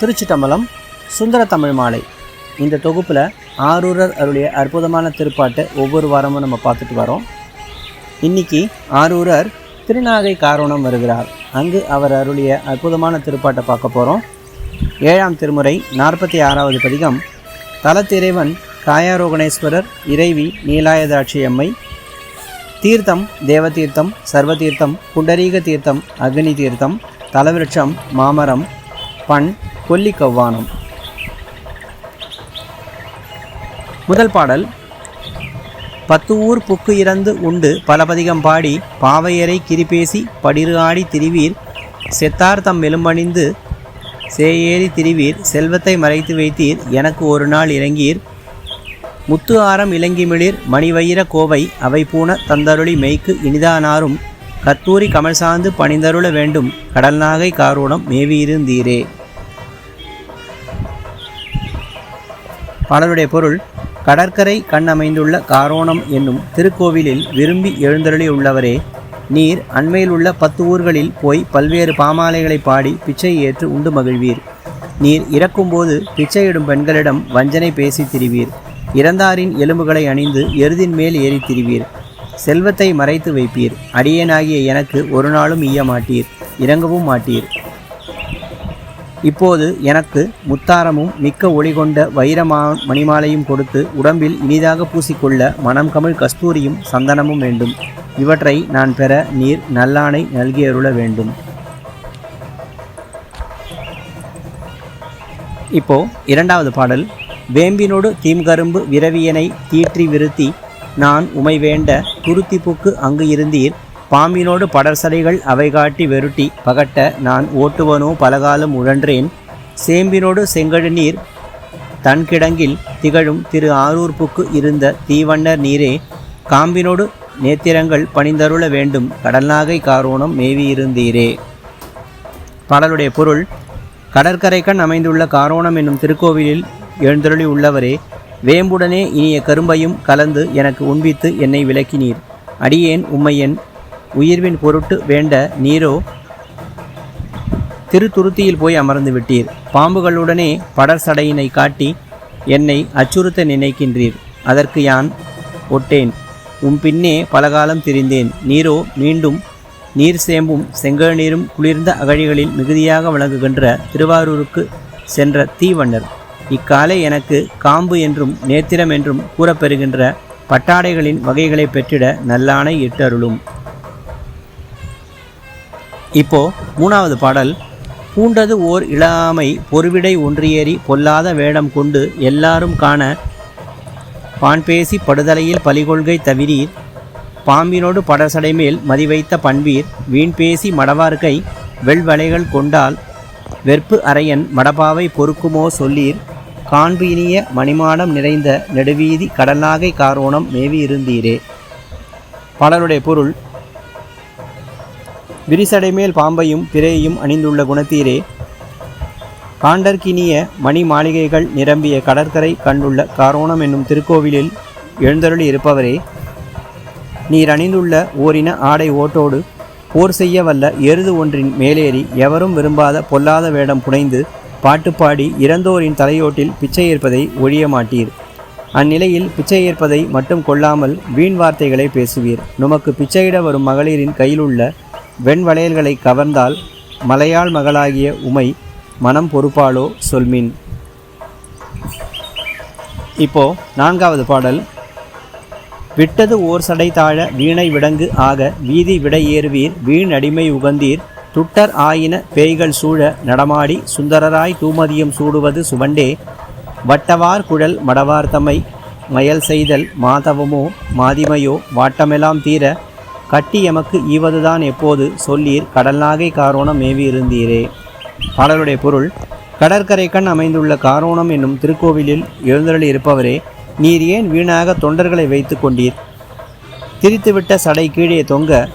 திருச்சிட்டம்பலம் சுந்தர தமிழ் மாலை. இந்த தொகுப்பில் ஆரூரர் அருளிய அற்புதமான திருப்பாட்டை ஒவ்வொரு வாரமும் நம்ம பார்த்துட்டு வரோம். இன்னைக்கு ஆரூரர் திருநாகை காரணம் வருகிறார். அங்கு அவர் அருளிய அற்புதமான திருப்பாட்டை பார்க்க போகிறோம் ஏழாம் திருமுறை நாற்பத்தி ஆறாவது பதிகம் தலத்திறைவன் காயாரோகணேஸ்வரர் இறைவி நீலாயதாட்சி அம்மை தீர்த்தம் தேவதீர்த்தம் சர்வதீர்த்தம் புண்டரீக தீர்த்தம் அக்னி தீர்த்தம் தலவிருட்சம் மாமரம் பண் கொல்லி கவ்வானம். முதல் பாடல். பத்து ஊர் புக்கு இறந்து உண்டு பலபதிகம் பாடி பாவையரை கிரிபேசி படிறு ஆடி திரிவீர். செத்தார் தம் மெலும்பணிந்து சேயேறி திரிவீர். செல்வத்தை மறைத்து வைத்தீர் எனக்கு ஒரு நாள் இறங்கீர். முத்து ஆரம் இலங்கிமிளிர் மணிவயிர கோவை அவை பூண தந்தருளி மெய்க்கு இனிதானாரும். கத்தூரி கமல் சார்ந்து பணிந்தருள வேண்டும் கடல் நாகை காரூடம் மேவியிருந்தீரே. பாடலுடைய பொருள் கடற்கரை கண் அமைந்துள்ள காரோணம் என்னும் திருக்கோவிலில் விரும்பி எழுந்தருளியுள்ளவரே நீர் அண்மையில் உள்ள பத்து ஊர்களில் போய் பல்வேறு பாமாலைகளை பாடி பிச்சை ஏற்று உண்டு மகிழ்வீர். நீர் இறக்கும்போது பிச்சையிடும் பெண்களிடம் வஞ்சனை பேசி திரிவீர். இறந்தாரின் எலும்புகளை அணிந்து எருதின் மேல் ஏறி திரிவீர். செல்வத்தை மறைத்து வைப்பீர். அடியேனாகிய எனக்கு ஒரு நாளும் ஈய மாட்டீர் இறங்கவும் மாட்டீர். இப்போது எனக்கு முத்தாரமும் மிக்க ஒளி கொண்ட வைரமா மணிமாலையும் கொடுத்து உடம்பில் இனிதாக பூசிக்கொள்ள மனம் கமிழ் கஸ்தூரியும் சந்தனமும் வேண்டும். இவற்றை நான் பெற நீர் நல்லானை நல்கியருள வேண்டும். இப்போ இரண்டாவது பாடல். வேம்பினோடு தீம்கரும்பு விரவியனை தீற்றி விருத்தி நான் உமை வேண்ட துருத்தி அங்கு இருந்தீர். பாம்பினோடு படர்சலைகள் அவை காட்டி வெருட்டி பகட்ட நான் ஓட்டுவனோ பலகாலம் உழன்றேன். சேம்பினோடு செங்கழு நீர் தன்கிடங்கில் திகழும் திரு ஆரூர்ப்புக்கு இருந்த தீவண்ணர் நீரே காம்பினோடு நேத்திரங்கள் பணிந்தருள வேண்டும். கடல்நாகை காரோணம் மேவியிருந்தீரே பாடலுடைய பொருள் கடற்கரைக்கண் அமைந்துள்ள காரோணம் என்னும் திருக்கோவிலில் எழுந்தருளி உள்ளவரே வேம்புடனே இனிய கரும்பையும் கலந்து எனக்கு உண்பித்து என்னை விளக்கினீர். அடியேன் உம்மையன் உயிர்வின் பொருட்டு வேண்ட நீரோ திருத்துருத்தியில் போய் அமர்ந்து விட்டீர். பாம்புகளுடனே படர்சடையினை காட்டி என்னை அச்சுறுத்த நினைக்கின்றீர். அதற்கு யான் ஒட்டேன். உம் பின்னே பலகாலம் திரிந்தேன். நீரோ மீண்டும் நீர் சேம்பும் செங்கல் நீரும் குளிர்ந்த அகழிகளில் மிகுதியாக விளங்குகின்ற திருவாரூருக்கு சென்ற தீவண்ணர். இக்காலை எனக்கு காம்பு என்றும் நேத்திரம் என்றும் கூறப்பெறுகின்ற பட்டாடைகளின் வகைகளை பெற்றிட நல்லானை இட்டருளும். இப்போ மூணாவது பாடல் பூண்டது ஓர் இளாமை பொறுவிடை ஒன்றியேறி பொல்லாத வேடம் கொண்டு எல்லாரும் காண பான்பேசி படுதலையில் பலிகொள்கை தவிரீர் பாம்பினோடு படசடை மேல் மதிவைத்த பண்பீர் வீண் பேசி மடவார்கை வெள்வளைகள் கொண்டால் வெற்பு அரையன் மடபாவை பொறுக்குமோ சொல்லீர் காண்பு இனிய மணிமாடம் நிறைந்த நெடுவீதி கடல்நாகை காரோணம் மேவி இருந்தீரே. பாடலுடைய பொருள் விரிசடைமேல் பாம்பையும் பிறையையும் அணிந்துள்ள குணத்தீரே காண்டர்கினிய மணி மாளிகைகள் நிரம்பிய கடற்கரை கண்டுள்ள காரோணம் என்னும் திருக்கோவிலில் எழுந்தருளி இருப்பவரே நீர் அணிந்துள்ள ஓரின ஆடை ஓட்டோடு போர் செய்ய வல்ல எருது ஒன்றின் மேலேறி எவரும் விரும்பாத பொல்லாத வேடம் புனைந்து பாட்டு பாடி இறந்தோரின் தலையோட்டில் பிச்சை ஏற்பதை ஒழிய மாட்டீர். அந்நிலையில் பிச்சை ஏற்பதை மட்டும் கொள்ளாமல் வீண் வார்த்தைகளை பேசுவீர். நமக்கு பிச்சையிட வரும் மகளிரின் கையிலுள்ள வெண்வளையல்களை கவர்ந்தால் மலையாள் மகளாகிய உமை மனம் பொறுப்பாளோ சொல்மின். இப்போ நான்காவது பாடல். விட்டது ஓர் சடை தாழ வீணை விடங்கு ஆக வீதி விட ஏறுவீர் வீண் அடிமை உகந்தீர் துட்டர் ஆயின பேய்கள் சூழ நடமாடி சுந்தரராய் தூமதியம் சூடுவது சுவண்டே வட்டவார் குழல் மடவார் தமை மயல் செய்தல் மாதவமோ மாதிமையோ வாட்டமெல்லாம் தீர கட்டி எமக்கு ஈவதுதான் எப்போது சொல்லீர் கடல்நாகை காரோணம் மேவி இருந்தீரே. பாடலுடைய பொருள் கடற்கரைக்கண் அமைந்துள்ள காரோணம் என்னும் திருக்கோவிலில் எழுந்தருளி இருப்பவரே நீர் ஏன் வீணாக தொண்டர்களை வைத்து கொண்டீர்? திரித்துவிட்ட சடை கீழே தொங்க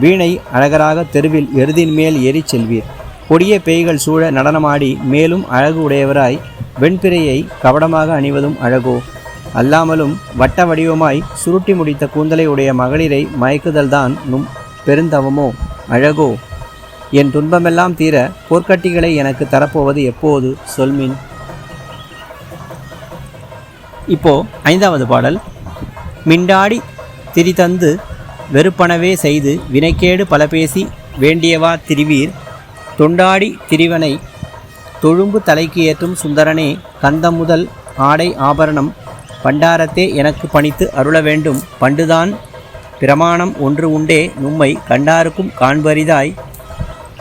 வீணை அழகராக தெருவில் எருதின் மேல் ஏறிச் செல்வீர். கொடிய பேய்கள் சூழ நடனமாடி மேலும் அழகு உடையவராய் வெண்பிறையை கவடமாக அணிவதும் அழகோ. அல்லாமலும் வட்ட வடிவமாய் சுருட்டி முடித்த கூந்தலை உடைய மகளிரை மயக்குதல்தான் நும் பெருந்தவமோ? அழகோ? என் துன்பமெல்லாம் தீர போர்க்கட்டிகளை எனக்கு தரப்போவது எப்போது? சொல்மின் இப்போ ஐந்தாவது பாடல். மிண்டாடி திரிதந்து வெறுப்பனவே செய்து வினைக்கேடு பல பேசி வேண்டியவா திரிவீர்? தொண்டாடி திரிவனை தொழும்பு தலைக்கு ஏற்றும் சுந்தரனே கந்தம் முதல் ஆடை ஆபரணம் பண்டாரத்தே எனக்கு பணித்து அருள வேண்டும். பண்டுதான் பிரமாணம் ஒன்று உண்டே. நும்மை கண்டாருக்கும் காண்பரிதாய்.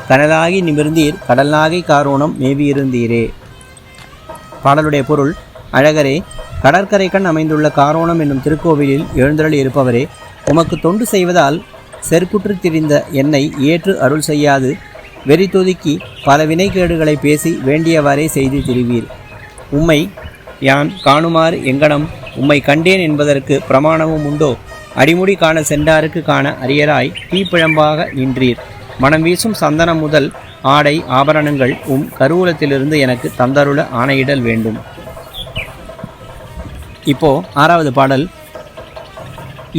கனலாகி நிமிர்ந்தீர். கடலாகி காரோணம் மேவியிருந்தீரே. பாடலுடைய பொருள் அழகரே கடற்கரை கண் அமைந்துள்ள காரோணம் என்னும் திருக்கோவிலில் எழுந்தருளி இருப்பவரே உமக்கு தொண்டு செய்வதால் செருக்குற்று திரிந்த என்னை ஏற்று அருள் செய்யாது. வெறி தொதுக்கி பல வினைகேடுகளை பேசி வேண்டியவாறே செய்து திரிவீர். உம்மை யான் காணுமாறு எங்கனம் உம்மை கண்டேன் என்பதற்கு பிரமாணமும் உண்டோ? அடிமுடி காண சென்றாருக்கு காண அரியராய் தீப்பிழம்பாக நின்றீர். மனம் வீசும் சந்தனம் முதல் ஆடை ஆபரணங்கள் உம் கருவூலத்திலிருந்து எனக்கு தந்தருள ஆணையிடல் வேண்டும். இப்போ ஆறாவது பாடல்.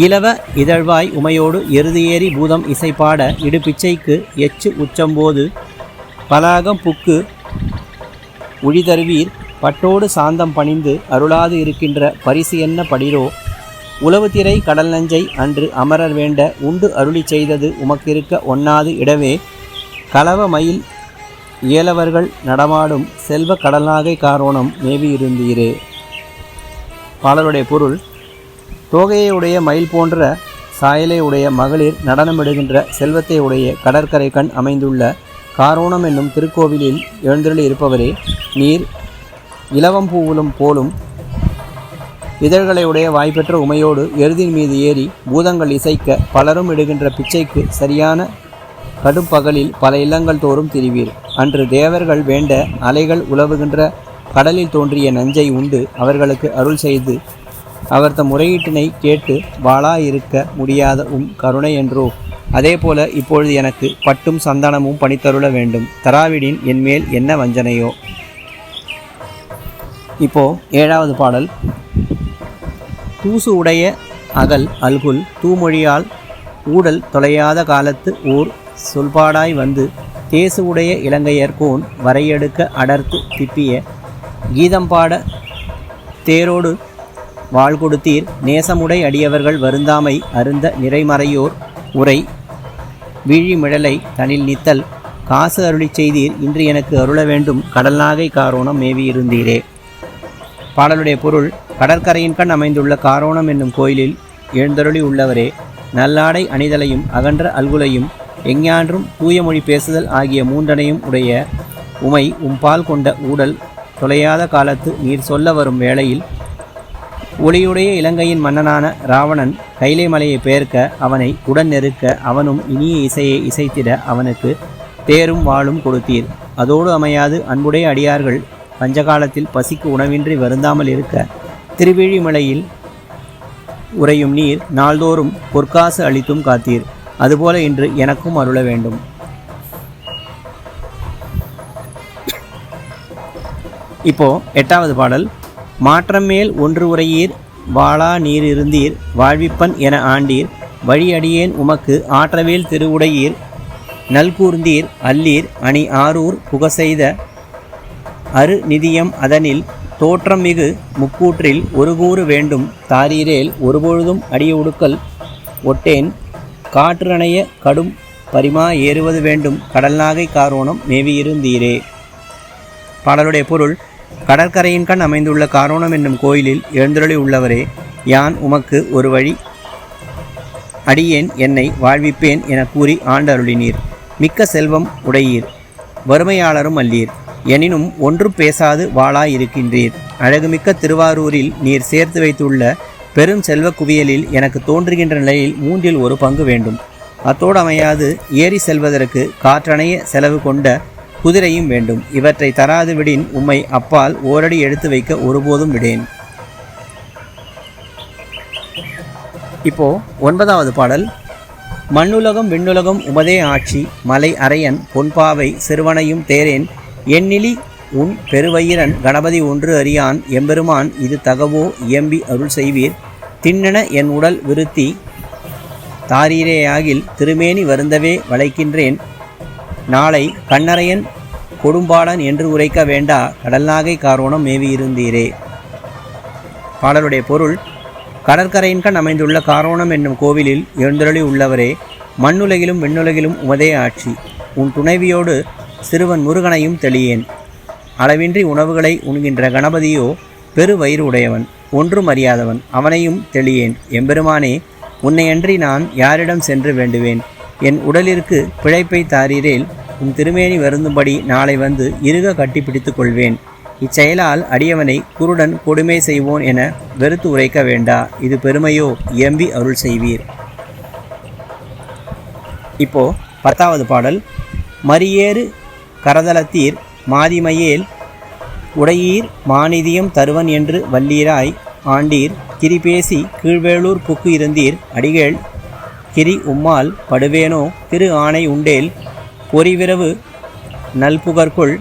இளவ இதழ்வாய் உமையோடு எருதியேறி பூதம் இசைப்பாட இடுபிச்சைக்கு எச்சு உச்சம்போது பலாகம் புக்கு உழிதருவீர். பட்டோடு சாந்தம் பணிந்து அருளாது இருக்கின்ற பரிசு என்ன படிரோ? உளவுத்திரை கடல் நஞ்சை அன்று அமரர் வேண்ட உண்டு அருளி செய்தது உமக்கிருக்க ஒண்ணாது இடவே. கலவ மயில் இயலவர்கள் நடமாடும் செல்வ கடல்நாகை காரோணம் மேவியிருந்தீரே பாடலுடைய பொருள் தோகையை உடைய மயில் போன்ற சாயலை உடைய மகளிர் நடனமிடுகின்ற செல்வத்தை உடைய கடற்கரை கண் அமைந்துள்ள காரோணம் என்னும் திருக்கோவிலில் எழுந்தருளி இருப்பவரே நீர் இலவம் பூவுலும் போலும் இதழ்களை உடைய வாய்ப்பெற்ற உமையோடு எருதின் மீது ஏறி பூதங்கள் இசைக்க பலரும் இடுகின்ற பிச்சைக்கு சரியான கடும் பகலில் பல இல்லங்கள் தோறும் திரிவீர். அன்று தேவர்கள் வேண்ட அலைகள் உலவுகின்ற கடலில் தோன்றிய நஞ்சை உண்டு அவர்களுக்கு அருள் செய்து அவர் தம் முறையீட்டினை கேட்டு வாளா இருக்க முடியாத உம் கருணை என்றோ. அதேபோல இப்பொழுது எனக்கு பட்டும் சந்தானமும் பணித்தருள வேண்டும். தராவிடின் என்மேல் என்ன வஞ்சனையோ? இப்போ ஏழாவது பாடல். தூசு உடைய அகல் அல்குல் தூமொழியால் ஊடல் தொலையாத காலத்து ஊர் சொல்பாடாய் வந்து தேசு உடைய இலங்கையர்கோன் வரையெடுக்க அடர்த்து திப்பிய கீதம் பாட தேரோடு வாழ் கொடுத்தீர். நேசமுடை அடியவர்கள் வருந்தாமை அருந்த நிறைமறையோர் உரை. வீழிமிழலை தனில் நித்தல் காசு அருளிச் செய்தீர். இன்று எனக்கு அருள வேண்டும். கடல் நாகை காரோணம் மேவியிருந்தீரே. பாடலுடைய பொருள் கடற்கரையின் கண் அமைந்துள்ள காரோணம் என்னும் கோயிலில் எழுந்தருளி உள்ளவரே நல்லாடை அணிதலையும் அகன்ற அல்குலையும் எஞ்ஞான்றும் தூய மொழி பேசுதல் ஆகிய மூன்றனையும் உடைய உமை உம்பால் கொண்ட ஊடல் தொலையாத காலத்து நீர் சொல்ல வரும் வேளையில் ஒளியுடைய இலங்கையின் மன்னனான ராவணன் கைலை மலையை பெயர்க்க அவனை உடன் நெருக்க அவனும் இனிய இசையை இசைத்திட அவனுக்கு தேரும் வாளும் கொடுத்தீர். அதோடு அமையாது அன்புடைய அடியார்கள் பஞ்சகாலத்தில் பசிக்கு உணவின்றி வருந்தாமல் இருக்க திருவிழிமலையில் உறையும் நீர் நாள்தோறும் பொற்காசு அளித்தும் காத்தீர். அதுபோல இன்று எனக்கும் அருள வேண்டும். இப்போ எட்டாவது பாடல். மாற்றம் மேல் ஒன்று உரையீர் வாளா நீர் இருந்தீர் வாழ்விப்பன் என ஆண்டீர். வழியடியேன் உமக்கு ஆற்றவேல் திருவுடையீர் நல்கூர்ந்தீர் அல்லீர் அணி ஆரூர் புகசெய்த அரு நிதியம் அதனில் தோற்றம் மிகு முக்கூற்றில் ஒரு கூறு வேண்டும் தாரீரேல் ஒருபொழுதும் அடியுடுக்கல் ஒட்டேன் காற்றணைய கடும் பரிமா ஏறுவது வேண்டும் கடல் நாகை காரோணம் மேவியிருந்தீரே பாடலுடைய பொருள் கடற்கரையின் கண் அமைந்துள்ள காரோணம் என்னும் கோயிலில் எழுந்தருளி உள்ளவரே யான் உமக்கு ஒரு வழி அடியேன் என்னை வாழ்விப்பேன் என கூறி ஆண்டருளினீர். மிக்க செல்வம் உடையீர் வறுமையாளரும் அல்லீர். எனினும் ஒன்றும் பேசாது வாளாயிருக்கின்றீர் அழகுமிக்க திருவாரூரில் நீர் சேர்த்து வைத்துள்ள பெரும் செல்வ குவியலில் எனக்கு தோன்றுகின்ற நிலையில் மூன்றில் ஒரு பங்கு வேண்டும். அத்தோடு அமையாது ஏறி செல்வதற்கு காற்றணைய செலவு கொண்ட குதிரையும் வேண்டும். இவற்றை தராது விடின் உம்மை அப்பால் ஓரடி எடுத்து வைக்க ஒருபோதும் விடேன். இப்போ ஒன்பதாவது பாடல். மண்ணுலகம் விண்ணுலகம் உமதே ஆட்சி மலை அரையன் பொன்பாவை சிறுவனையும் தேரேன் எண்ணிலி உன் பெருவயிரன் கணபதி ஒன்று அறியான் எம்பெருமான் இது தகவோ இயம்பி அருள் செய்வீர். திண்ணென என் உடல் விருத்தி தாரீரேயாகில் திருமேனி வருந்தவே வளைக்கின்றேன். நாளை கண்ணரையன் கொடும்பாளன் என்று உரைக்க வேண்டா கடல்நாகை காரோணம் மேவியிருந்தீரே. பாடலுடைய பொருள் கடற்கரையின் கண் அமைந்துள்ள காரோணம் என்னும் கோவிலில் எழுந்தருளி உள்ளவரே மண்ணுலகிலும் விண்ணுலகிலும் உமதே ஆட்சி. உன் துணைவியோடு சிறுவன் முருகனையும் தெளியேன். அளவின்றி உணவுகளை உண்கின்ற கணபதியோ பெரு வயிறு உடையவன் ஒன்றும் அறியாதவன் அவனையும் தெளியேன். எம்பெருமானே உன்னையன்றி நான் யாரிடம் சென்று வேண்டுவேன்? என் உடலிற்கு பிழைப்பை தாரீரேல் உன் திருமேனி வருந்தும்படி நாளை வந்து இருக கட்டிப்பிடித்துக் கொள்வேன். இச்செயலால் அடியவனை குருடன் கொடுமை செய்வோன் என வெறுத்து உரைக்க வேண்டா. இது பெருமையோ எம்பி அருள் செய்வீர். இப்போ பத்தாவது பாடல் மரியேறு கரதலத்தீர் மாதிமையேல் உடையீர் மாநிதியம் தருவன் என்று வல்லீராய் ஆண்டீர். கிரிபேசி கீழ்வேளூர் புக்கு இருந்தீர். அடிகேள் கிரி உம்மால் படுவேனோ? திரு ஆணை உண்டேல் பொறிவிரவு நல்புகர்க்குள்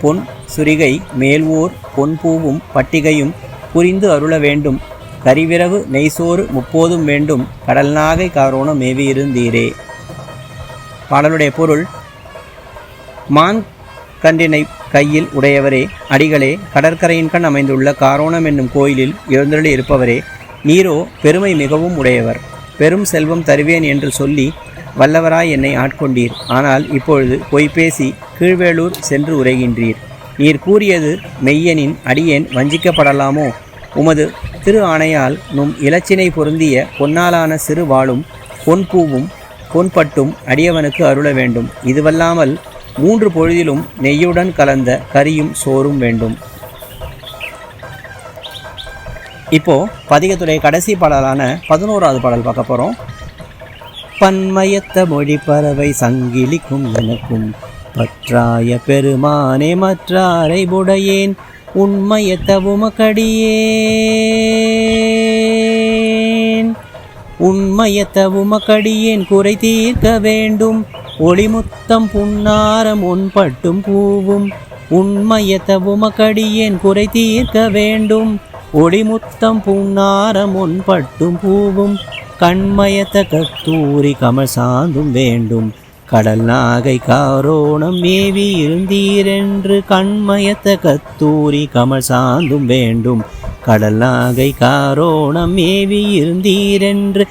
பொன் சுரிகை மேல்வூர் பொன்பூவும் பட்டிகையும் புரிந்து அருள வேண்டும். கரிவிரவு நெய்சோறு முப்போதும் வேண்டும். கடல் நாகை காரோணம் மேவியிருந்தீரே. பாடலுடைய பொருள் மான் கன்றினை கையில் உடையவரே அடிகளே கடற்கரையின் கண் அமைந்துள்ள காரோணம் என்னும் கோயிலில் எழுந்தருளி இருப்பவரே நீரோ பெருமை மிகவும் உடையவர். பெரும் செல்வம் தருவேன் என்று சொல்லி வல்லவராய் என்னை ஆட்கொண்டீர். ஆனால் இப்பொழுது பொய் பேசி கீழ்வேளூர் சென்று உரைகின்றீர். நீர் கூறியது மெய்யனின் அடியேன் வஞ்சிக்கப்படலாமோ? உமது திரு ஆணையால் நும் இலச்சினை பொருந்திய பொன்னாலான சிறு வாளும் பொன்பூவும் பொன்பட்டும் அடியவனுக்கு அருள வேண்டும். இதுவல்லாமல் மூன்று பொழுதிலும் நெய்யுடன் கலந்த கரியும் சோறும் வேண்டும். இப்போ பதிகத்துடைய கடைசி பாடலான பதினோராவது பாடல் பார்க்க போகிறோம் பன்மயத்த மொழி பறவை சங்கிலிக்கும் எனக்கும் பற்றாய பெருமானே மற்றாரை புடையேன் உண்மையத்த உமக்கடியேன். உண்மையத்த உமக்கடியேன் குறை தீர்க்க வேண்டும். ஒளிமுத்தம் புன்னாரம் உன்பட்டும் பூவும் உண்மையத்த உமக்கடியேன் குறை தீர்க்க வேண்டும். ஒளிமுத்தம் புன்னாரம் உன்பட்டும் பூவும் கண்மயத்த கத்தூரி கமல் சாந்தும் வேண்டும். கடல் நாகை காரோணம் மேவி இருந்தீரென்று கண்மயத்த கத்தூரி கமல் சாந்தும் வேண்டும். கடல் நாகை காரோணம் மேவி இருந்தீரென்று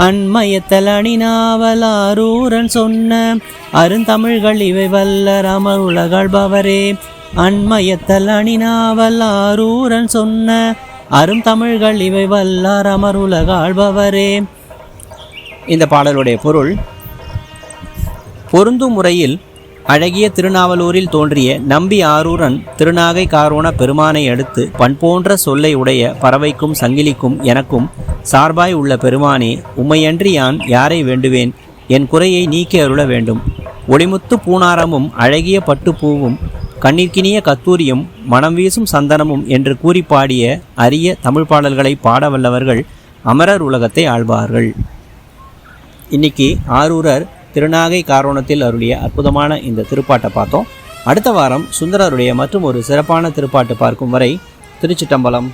அண்மயத்தல் அணிநாவலாரூரன் சொன்ன அருந்தமிழ்கள் இவை வல்லர் அமர் உலகழ்பவரே அண்மயத்தல் அணிநாவலாரூரன் சொன்ன அருந்தமிழ்கள் இவை வல்லார் அமர் உலகாழ்பவரே இந்த பாடலுடைய பொருள் பொருந்தும் முறையில் அழகிய திருநாவலூரில் தோன்றிய நம்பி ஆரூரன் திருநாகை காரோண பெருமானை அடுத்து பண்போன்ற சொல்லை உடைய பறவைக்கும் சங்கிலிக்கும் எனக்கும் சார்பாய் உள்ள பெருமானே உம்மையன்றி யான் யாரை வேண்டுவேன்? என் குறையை நீக்கி அருள வேண்டும். ஒளிமுத்து பூனாரமும் அழகிய பட்டுப்பூவும் கண்ணிற்கினிய கத்தூரியும் மனம் வீசும் சந்தனமும் என்று கூறி பாடிய அரிய தமிழ் பாடல்களை பாட வல்லவர்கள் அமரர் உலகத்தை ஆள்வார்கள். இன்னைக்கு ஆரூரர் திருநாகை காரோணத்தில் அருளிய அற்புதமான இந்த திருப்பாட்டை பார்த்தோம். அடுத்த வாரம் சுந்தரருடைய மற்றும் ஒரு சிறப்பான திருப்பாட்டு பார்க்கும் வரை திருச்சிட்டம்பலம்.